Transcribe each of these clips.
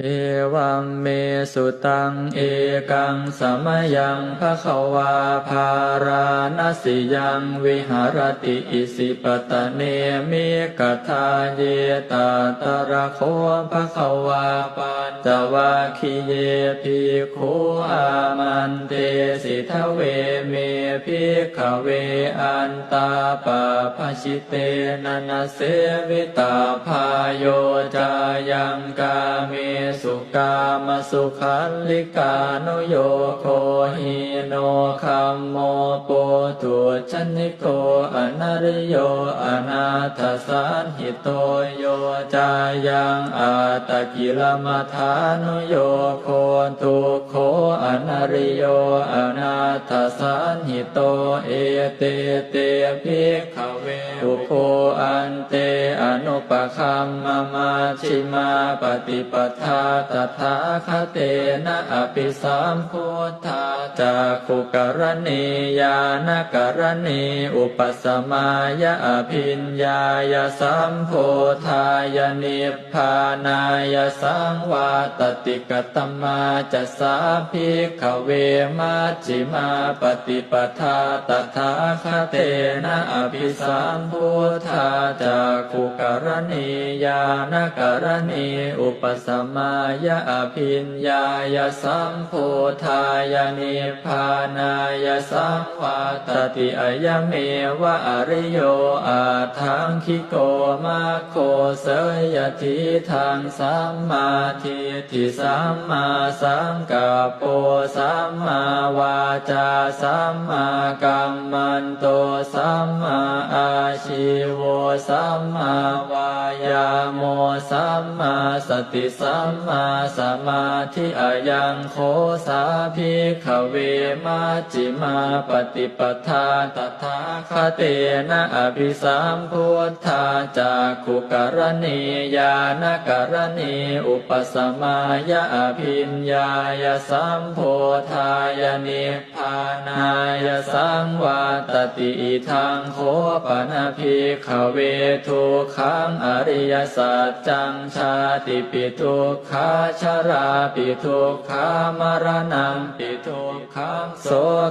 เอวัมเมสุตังเอกังสมยังภะคะวาภาราณสิยังวิหารติอิสิปตะเนมิกทาเยตาตระโคภะคะวาปัญจวัคคีเยภิกขุอามันเตสิทเวเมภิขเวอันตาปะภะชิเตนันเสวิตาพายโยจายังกาเมสุกามสุขันลิกานุโยโคหิโนคัมโมโปตุชนิโกอนาริโยอนาถสันหิโตโยจายังอาตะกิลมัฐานุโยโคตุโคอนาริโยอนาถสันหิโตเอเตเตภิกขเวอุโคอันเตอนุปคัมมามาชิมาปฏิปทาตถาคเตนะอภิสัมพุทธาจากขุกรณียานกรณีอุปสมายะอภิญญายสัมโพธายนิพพานายสังวาตติกตมาจะสาภิกขเวมัจิมาปฏิปทาตถาคเตนะอภิสัมพุทธาจากขุกรณียานกรณีอุปสมายะอภิญญายสัมโพธายนิพพานายสังวาตติอายเมวะอริโยอาทังคิโกมาโคเสยทิทางสัมมาทิฏฐิสัมมาสังกัปโปสัมมาวาจาสัมมากัมมันโตสัมมาอาชิวสัมมาวายาโมสัมมาสติสัมมาสมาธิอายังโคสาภิกขเวมัจจิมาปฏิปทาตถาคเตนะอภิสัมพุทธาจากขุกรณียานกรณีอุปสมายะอภิญญายสัมโพธายนิพานายสังวาตติอิทังโคปนาภิกขเวทุขังอริยสัจจังชาติปิทุกขาชราปิทุกขามรณะปิทุกขังโส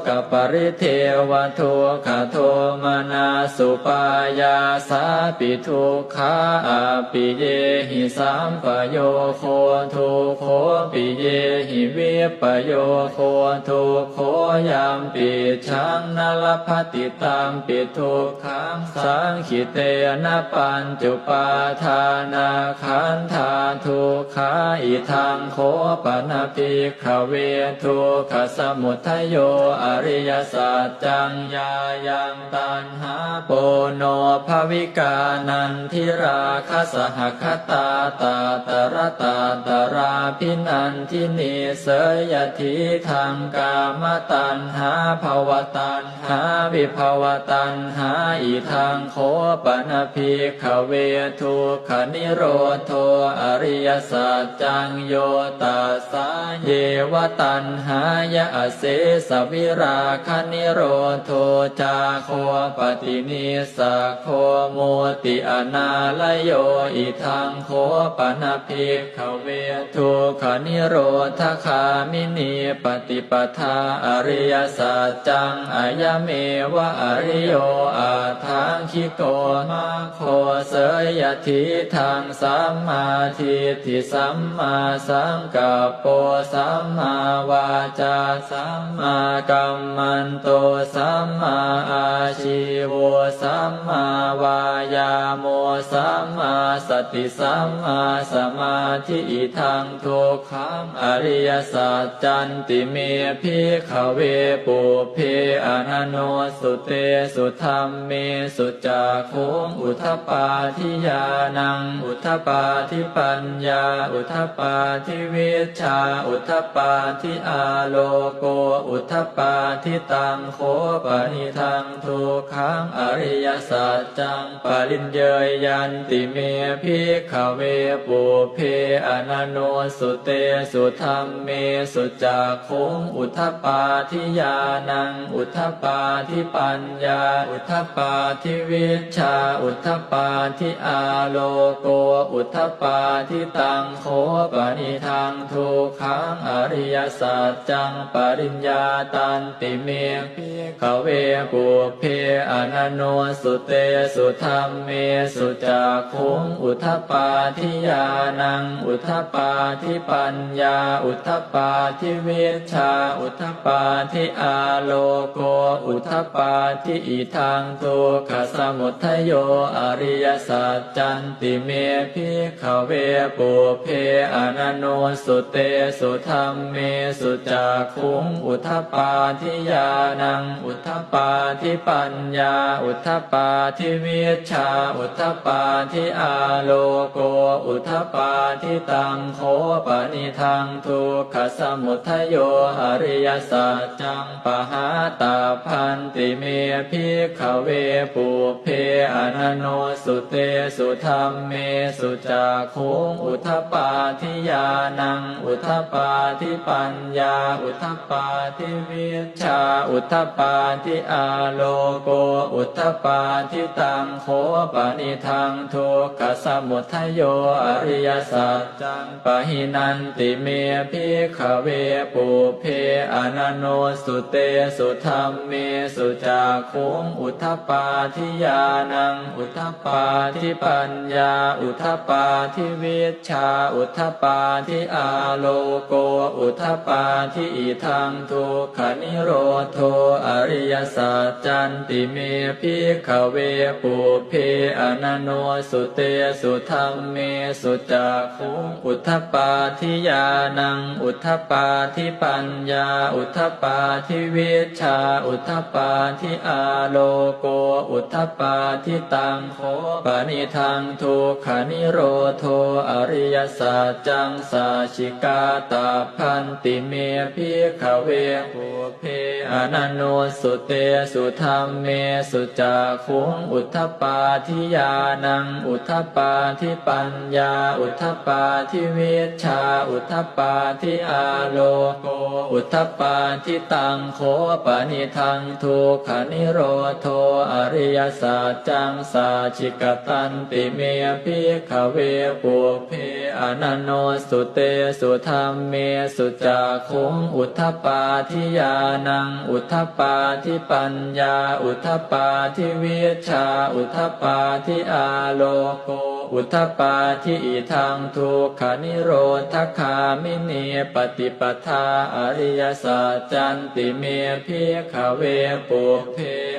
กปริเทวทุกขโทมนาสุปายาสาปิทุกขาอปิเยหิสัมปโยโคทุโคปิเยหิวิปโยโคทุโคยามปิชังนลภติตามปิทุกขังสังขิเตนะปัญจุปาทานาขันธาทุกขาอิทังโคปนาภิกขเวทุขสมุทโยอริยสัจจังยายังตันหาโปโนภวิกานันทิราคสหคตาตาตระตาตราพินันทินีเสยทิทางกามตันหาภวตันหาวิภวตันหาอิทังโคปนาภิกขเวทุขนิโรธโทอริยสัจจังโยตัสสาเยวตันหายะเสสวิราคนิโรโทจาโคปฏินิสโคโมติอนาลโยอิทังโคปนาภิกขเวทุขนิโรธคามินีปฏิปทาอริยสัจจังอายเมวะอริโยอาทังคิโกมาโคเสยทิทางสัมมาทิฏฐิสัมมมาสังกัปโปสัมมาวาจาสัมมากัมมันโตสัมมาอาชีวสัมมาวายาโมสัมมาสติสัมมาสมาธิอิทังทุกขังอริยสัจจันติเมพิขเวปุเพอนันโนสุเตสุธรรมเมสุจักขุงอุทปาทิยานัง อุทปาทิปัญญาอุทปาทิวิชา อุทปาทิอาโลโก อุทปาทิตังโคปนิทังทุกขังอริยสัจจังปริญเยยยันติเมพิขเวปุเพอนันโนสุเตสุธรรมเมสุจักขุงอุทปาทิยานัง อุทธปาทิปัญญา อุทธปาทิวิชชาอุทธปาทิอาโลโก อุทธปาทิตังโคปนิทังทุกขังอริยสัจจังปริญญาตันติเมพิขเวปุเพอนันโนสุเตสุธรรมเมสุจักขุงอุทธปาทิยานัง อุทธปาทิปัญญา อุทธปาทิเวชา อุทธปาทิอาโลโก อุทธปาทิอิทังทุกขสมุทโยอริยสัจจันติเมพิขเวปุเพอนันโนสุเตสุธรรมเมสุจักขุงอุทปาทิยานัง อุทปาทิปัญญา อุทปาทิวิชา อุทปาทิอาโลโก อุทปาทิตังโคปนิทังทุกขสมุทโยอริยสัจจังปหาตาพันติเมพิขเวปุเพอนันโนสุเตสุธรรมเมสุจักขุงอุทปาทิยานัง อุทธปาทิปัญญา อุทธปาทิวิชา อุทธปาทิอาโลโก อุทธปาทิตังโคปนิทังทุกขสมุทโยอริยสัจจังปะหินันติเมพิขเวปุเพอนันโนสุเตสุธรรมเมสุจักขุงอุทธปาทิยานัง อุทธปาทิปัญญา อุทธปาทิวิชชาอุุทธปาทิอาโลโกอุทธปาทิอิทังทุกขนิโรโทอริยสัจจันติเมพิขเวปุเพอนันโนสุเตสุธรรมเมสุจักขุอุทธปาทิยานังอุทธปาทิปัญญา อุทธปาทิวิชา อุทธปาทิอาโลโก อุทธปาทิตังโคปนิทังทุกขนิโรโทอริยสัจจังสาชิกาตาพันติเมพิขเวปุเพอนันโนสุเตสุธรรมเมสุจักขุงอุทธปาทิยานัง อุทธปาทิปัญญา อุทธปาทิเวชชา อุทธปาทิอาโลโกอุทธปาทิตังโคปนิทังทุขนิโรโทอริยสัจจังสาชิกตันติเมพิขเวปุเพอนันโนสุเตสุธรรมเมสุจักขุงอุทธปาทิยานัง อุทธปาทิปัญญา อุทธปาทิวิชชาอุทธปาทิอาโลโก อุทธปาทิอิทังทุกขนิโรธคามิเนปฏิปทาอริยสัจจันติเมพิขเวปุเพ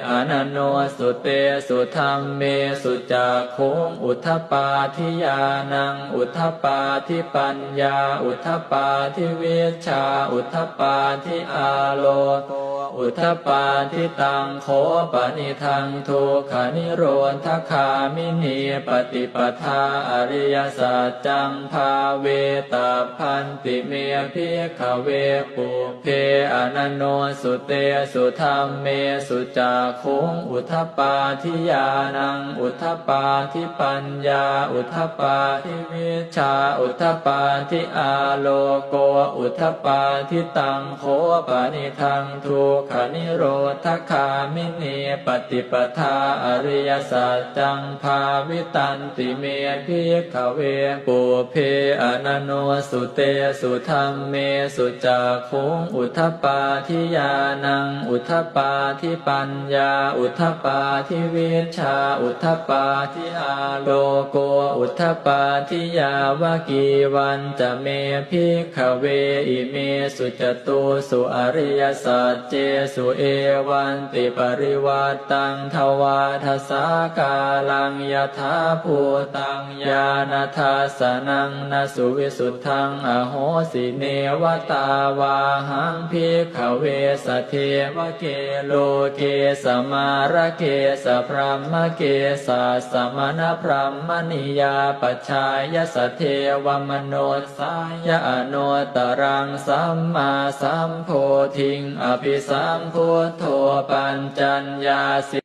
อนันโนสุเตสุธรรมเมสุจักขุงอุทธปาทิยานัง อุทธปาทิปัญญา อุทธปาทิเวชชาอุทธปาทิอาโลโก อุทปาทิตังโคปนิทังทุกขนิโรธคามินีปฏิปทาอริยสัจจังภาเวตาพันติเมพิขเวปุเพอนันโนสุเตสุธรรมเมสุจักขุงอุทปาทิยานังอุทปาทิปัญญา อุทปาทิวิชาอุทปาทิอาโลโกอุทปาทิตังโคปนิทังทุกขนิโรธคามินีปฏิปทาอริยสัจจังภาวิตันติเมพิขเวปุเพอนันโนสุเตสุธรรมเมสุจักขุงอุทปาทิยานัง อุทปาทิปัญญา อุทปาทิวิชา อุทปาทิอาโลโก อุทปาทิยาวากีวันจะเมพิขเวอิเมสุจตุสุอริยสัจเจสุเอวันติปริวัตตังทวาทสากาลังยถาภูตังญาณทัสสนังนสุวิสุทธังอโหสิเนวตาวาหังพิขเวสเทวเกโลเกสมาระเกสพรหมเกสาสมณพรหมนิยาปชายสเทวมโนสายอโนตรังสัมมาสัมโพธิงอภิสัมพุทโธปัญจัญญาสิ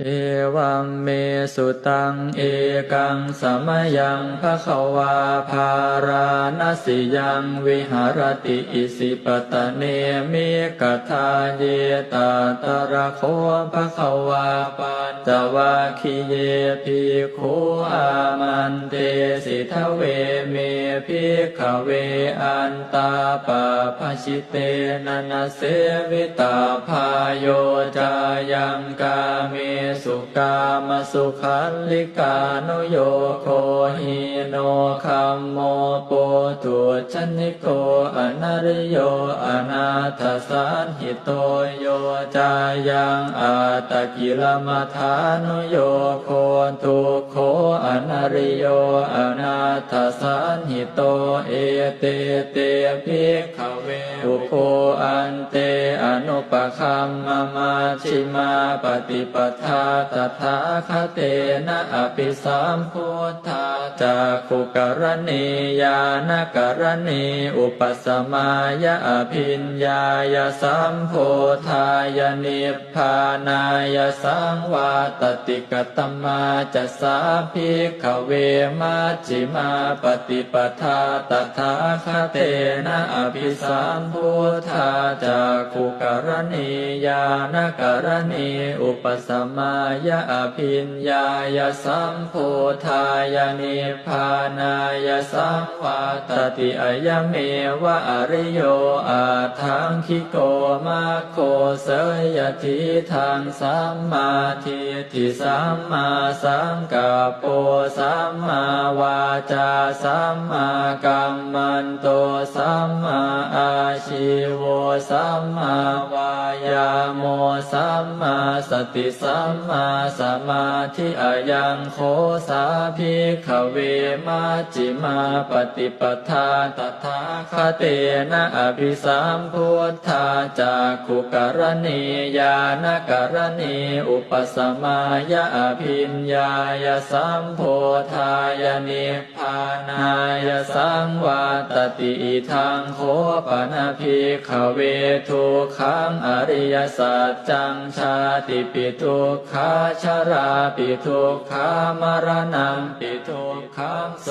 เอวัมเมสุตังเอกังสมยังภะคะวาภาราณสิยังวิหารติอิสิปตะเนมิกทาเยตาตระโคภะคะวาปัญจวัคคิเยภิกขุอามันเตสิทเวเมภิขเวอันตาปะภชิเตนันเสวิตาพายโยจายังกาเมสุกามสุขัลิกานุโยโคหิโนคัมโมโปตุชนิโกอนาริโยอนาถสันหิโตโยจายังอาตะกิลมัฐานุโยโคทุโคอนาริโยอนาถสันหิโตเอเตเตภิกขเวอุโคอันเตอนุปคัมมามาชิมาปฏิปทาตถาคเตนะอภิสัมพุทธาจากขุกรณียานกรณีอุปสมายะอภิญญายสัมโพธายนิพพานายสังวาตติกตมาจะสาภิกขเวมัชฌิมาปฏิปทาตถาคเตนะอภิสัมพุทธาจากขุกรณียานกรณีอุปสมายะอภิญญายสัมโพธายนิพพานายสังวาตติอายเมวะอริโยอาทังคิโกมาโคเสยทิทางสัมมาทิฏฐิสัมมาสังกัปโปสัมมาวาจาสัมมากัมมันโตสัมมาอาชิโวสัมมาวา โมสัมมาสติสัมมาสมาธิอายังโคสาภิกขเวมัจจิมาปฏิปทาตถาคเตนะอภิสัมพุทธาจากขุกรณียานกรณีอุปสมายะอภิญญายสัมโพธายนิพพานายสังวาตติทางโคปนาภิกขเวทุขังอริยสัจจังชาติปิทุกขาชาราปิทุกขามรณะปิทุกขังโส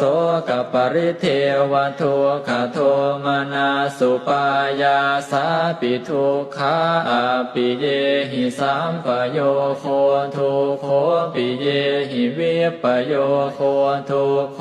กปริเทวทุกขโทมนาสุปายาสาปิทุกขาอปิเยหิสัมปโยโคทุโคปิเยหิวิปโยโคทุโค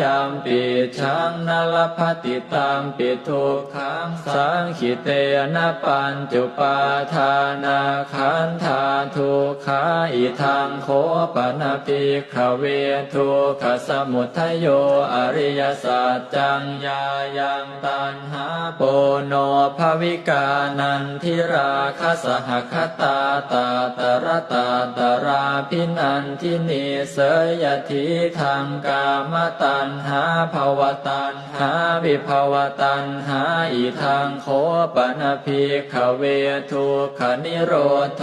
ยามปิชังนลพติตังปิทุกขังสังขิเตนะปัญจุปาทานาขันธาทุขาอิทังโคปนาปิขเวทุขสมุทโยอริยสัจจังยายังตันหาโปโนภวิกานันทิราคสหคตาตาตระตาตราพินันทินีเสยทิทางกามตันหาภวตันหาวิภวตันหาอิทางโคปนาภิกขเวทุขนิโรธโท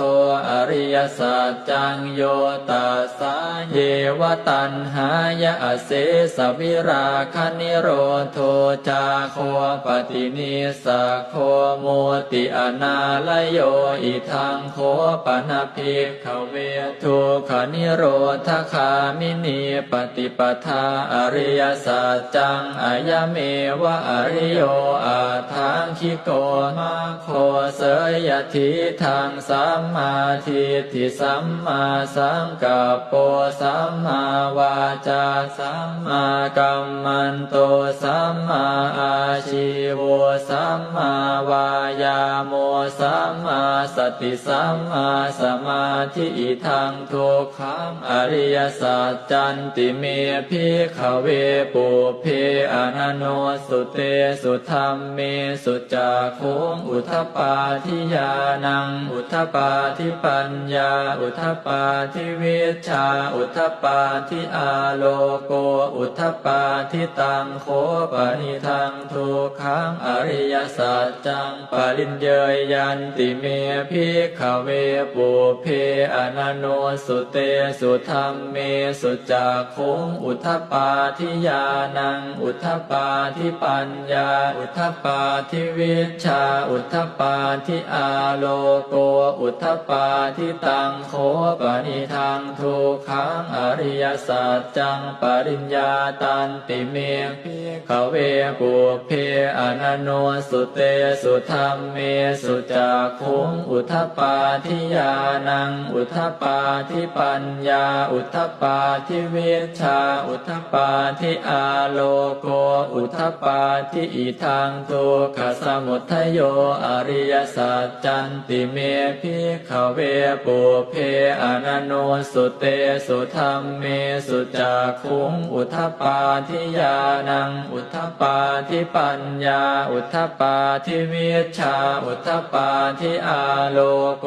อริยสัจจังโยตัสสาเยวตันหายะเสสวิราคนิโรธโทจาโคปฏินิสะโคโมติอนาลโยอิทังโคปนาภิกขเวทุขนิโรธคามินีปฏิปทาอริยสัจจังอายเมวะอริโยอาทังคิโกมาโคเสยทิทางสัมมาทิฏฐิสัมมาสังกัปโปสัมมาวาจาสัมมากัมมันโตสัมมาอาชิวสัมมาวายาโมสัมมาสติสัมมาสมาธิอิทังทุกขังอริยสัจจันติเมพิขเวปุเพอนันโนสุเตสุธรรมเมสุจักโคงอุทปาทิยานังอุทปาทิปัญญา อุทปาทิวิชา อุทปาทิอาโลโก อุทปาทิตังโคปนิทังทุกขังอริยสัจจังปริญเยยยันติเมพิขเวปุเพอนันโนสุเตสุธรรมเมสุจักคงอุทปาทิยานัง อุทปาทิปัญญา อุทปาทิวิชา อุทปาทิอาโลโกอุทธปาทิตังโคปนิทังทุกขังอริยสัจจังปริญญาตันติเมพิขเวปุเพอนันโนสุเตสุธรรมเมสุจักขุงอุทธปาทิยานังอุทธปาทิปัญญาอุทธปาทิเวชชาอุทธปาทิอาโลโกอุทธปาทิอิทังทุกขสมุทโยอริยสัจจันติเมพิขเวปุเพอนันโนสุเตสุธรรมเมสุจักขุงอุทธปาทิยานัง อุทธปาทิปัญญา อุทธปาทิวิชา อุทธปาทิอาโลโก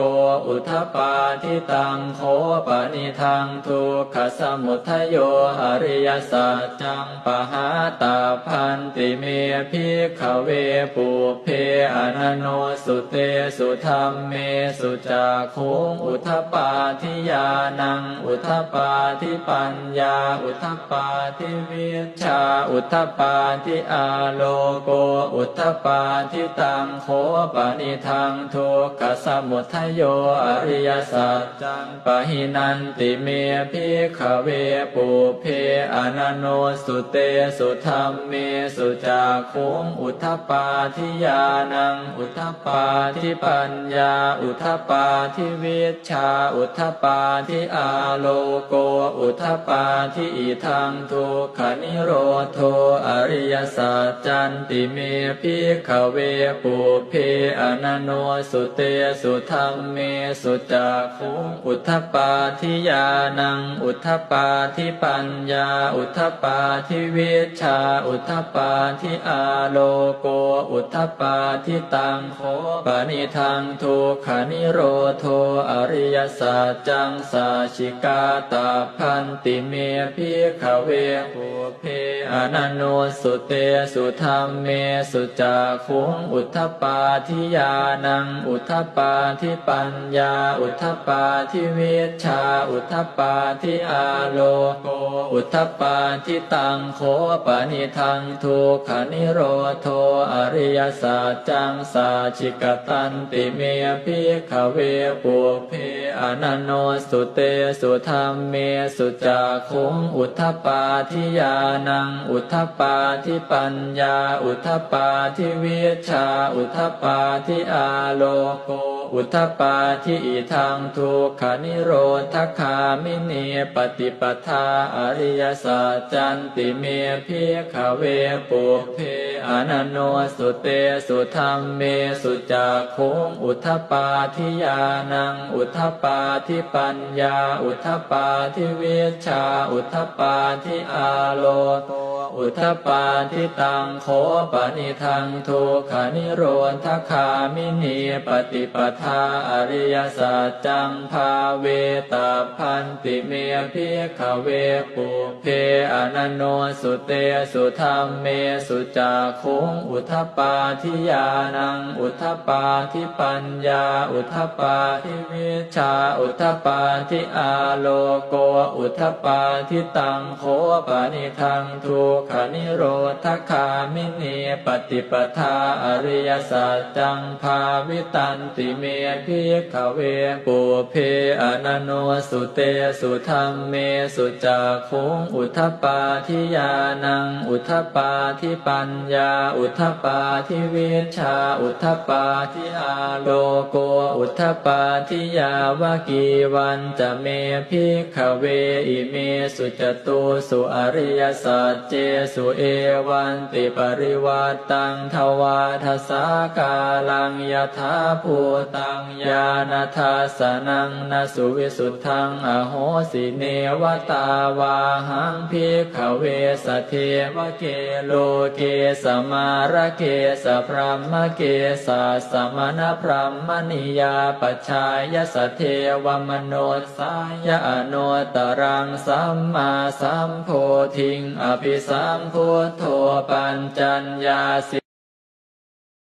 อุทธปาทิตังโคปนิทังทุกขสมุทโยอริยสัจจังปหาตาพันติเมพิขเวปุเพอนันโนสุเตสุธรรมเมสุจักขุงอุทปาทิยานัง อุทปาทิปัญญา อุทปาทิวิชชา อุทปาทิอาโลโก อุทปาทิตังโคปนิทังทุกขสมุทโยอริยสัจจังปะหินันติเมพิขเวปุเพอนันโนสุเตสุธรรมเมสุจักขุงอุทปาทิยานัง อุทปาทิปัญญาอุทปาทิวิชาอุทปาทิอาโลโกอุทปาทิอิทังทุกขนิโรโทอริยสัจจันติเมพิขเวปุเพอนันโนสุเตสุธรรมเมสุจักขุอุทปาทิยานังอุทปาทิปัญญาอุทปาทิวิชาอุทปาทิอาโลโกอุทปาทิตังโคปนิทังทุขนิโรโทอริยสัจจังสาชิกาตาพันติเมพิขเวปุเพอนันโนสุเตสุธรรมเมสุจักขุงอุทธปาทิยานังอุทธปาทิปัญญา อุทธปาทิวิชชา อุทธปาทิอาโลโกอุทธปาทิตังโคปนิทังทุกขนิโรโทอริยสัจจังสาชิกตันติเมพิขเวปุเพอนันโนสุเตสุธรรมเมสุจักขุงอุทธปาทิยานัง อุทธปาทิปัญญา อุทธปาทิวิชชาอุทธปาทิอาโลโก อุทธปาทิอิทังทุกขนิโรธคามิเนปฏิปทาอริยสัจจันติเมพิขเวปุเพอนันโนสุเตสุธรรมเมสุจักขุงอุทธปาทิยานัง อุทธปาทิปัญญา อุทธปาทิเวชชาอุทธปาทิอาโลโก อุทปาทิตังโคปนิทังทุกขนิโรธคามินีปฏิปทาอริยสัจจังภาเวตาพันติเมพิขเวปุเพอนันโนสุเตสุธรรมเมสุจักขุงอุทปาทิยานังอุทปาทิปัญญา อุทปาทิวิชาอุทปาทิอาโลโกอุทปาทิตังโคปนิทังทุกขนิโรธคามินีปฏิปทาอริยสัจจังภาวิตันติเมพิขเวปุเพอนันโนสุเตสุธรรมเมสุจักขุงอุทปาทิยานัง อุทปาทิปัญญา อุทปาทิวิชา อุทปาทิอาโลโก อุทปาทิยาวากีวันจะเมพิขเวอิเมสุจตุสุอริยสัจเจสุเอวันติปริวัตตังทวาทสากาลังยถาภูตังญาณทัสนังนสุวิสุทธังอโหสิเนวตาวาหังพิขเวสเทวเกโลเกสมารเกสพรหมเกสาสมณพรหมนิยาปัจฉายสเทวมโนสายอโนตรังสัมมาสัมโพธิงอภิสัมพุทโธปัญจัญญาสิ